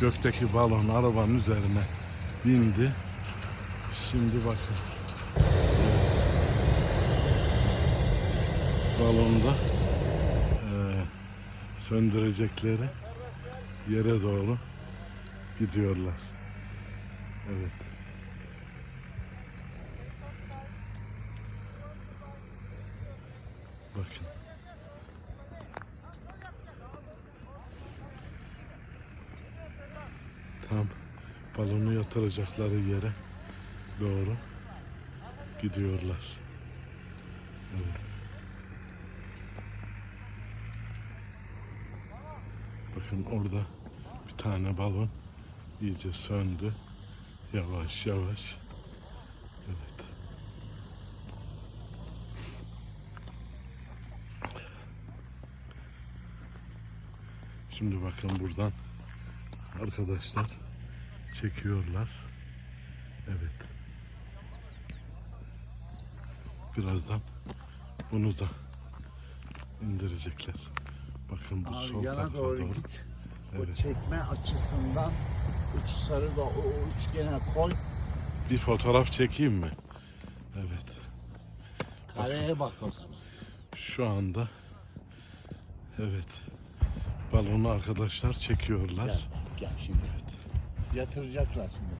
gökteki balon arabanın üzerine bindi. Şimdi bakın. Balonda eee, söndürecekleri yere doğru gidiyorlar. Evet. Bakın. Tam balonu yatıracakları yere doğru gidiyorlar. Evet. Bakın orada bir tane balon iyice söndü. Yavaş yavaş. Evet. Şimdi bakın buradan arkadaşlar çekiyorlar. Evet. Birazdan bunu da indirecekler. Bakın bu sol yana tarafa doğru, doğru. git. Evet. O çekme açısından üç sarı da o üçgene koy. Bir fotoğraf çekeyim mi? Evet. Kareye bak o zaman. Şu anda evet balonu arkadaşlar çekiyorlar. Gel, gel şimdi. Evet. Yatıracaklar şimdi.